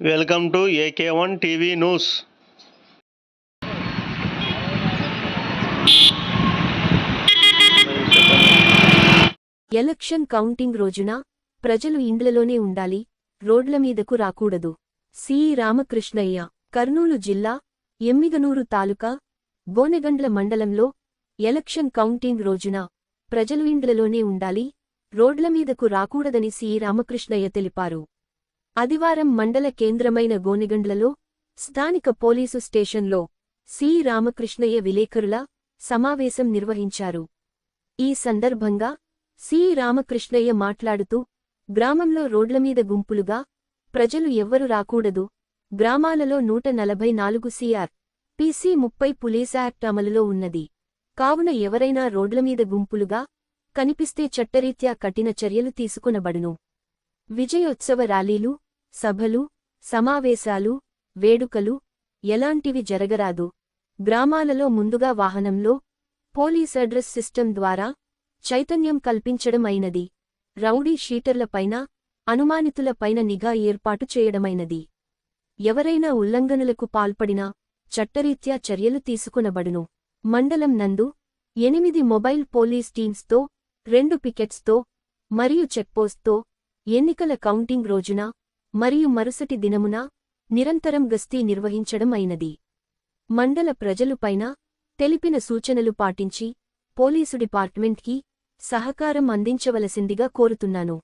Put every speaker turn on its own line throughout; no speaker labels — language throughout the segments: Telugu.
Welcome to AK one TV news.
Election counting రోజున ప్రజలు ఇండ్లలోనే ఉండాలి రోడ్ల మీదకు రాకూడదు. సి. రామకృష్ణయ్య కర్నూలు జిల్లా ఎమ్మిగనూరు తాలూకా బోనెగండ్ల మండలంలో ఎలక్షన్ కౌంటింగ్ రోజున ప్రజలు ఇండ్లలోనే ఉండాలి రోడ్ల మీదకు రాకూడదని సి. రామకృష్ణయ్య తెలిపారు. ఆదివారం మండల కేంద్రమైన గోనెగండ్లలో స్థానిక పోలీసు స్టేషన్లో సి. రామకృష్ణయ్య విలేకరుల సమావేశం నిర్వహించారు. ఈ సందర్భంగా సి. రామకృష్ణయ్య మాట్లాడుతూ గ్రామంలో రోడ్లమీద గుంపులుగా ప్రజలు ఎవ్వరు రాకూడదు. గ్రామాలలో నూట నలభై నాలుగు సిఆర్ పిసి ముప్పై పులీస్ యాక్ట్ అమలులో ఉన్నది. కావున ఎవరైనా రోడ్లమీద గుంపులుగా కనిపిస్తే చట్టరీత్యా కఠిన చర్యలు తీసుకునబడును. విజయోత్సవ ర్యాలీలు సభలు సమావేశాలు వేడుకలు ఎలాంటివి జరగరాదు. గ్రామాలలో ముందుగా వాహనంలో పోలీస్ అడ్రస్ సిస్టమ్ ద్వారా చైతన్యం కల్పించడమైనది. రౌడీ షీటర్లపైన అనుమానితులపైన నిఘా ఏర్పాటు చేయడమైనది. ఎవరైనా ఉల్లంఘనలకు పాల్పడినా చట్టరీత్యా చర్యలు తీసుకునబడును. మండలం నందు ఎనిమిది మొబైల్ పోలీస్ టీమ్స్తో రెండు పికెట్స్తో మరియు చెక్పోస్ట్తో ఎన్నికల కౌంటింగ్ రోజున మరియు మరుసటి దినమున నిరంతరం గస్తీ నిర్వహించడం అయినది మండల ప్రజలుపైన తెలిపిన సూచనలు పాటించి పోలీసు డిపార్ట్మెంట్కి సహకారం అందించవలసిందిగా కోరుతున్నాను.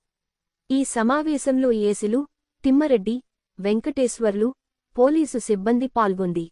ఈ సమావేశంలో ఏసులు తిమ్మరెడ్డి వెంకటేశ్వర్లు పోలీసు సిబ్బంది పాల్గొంది.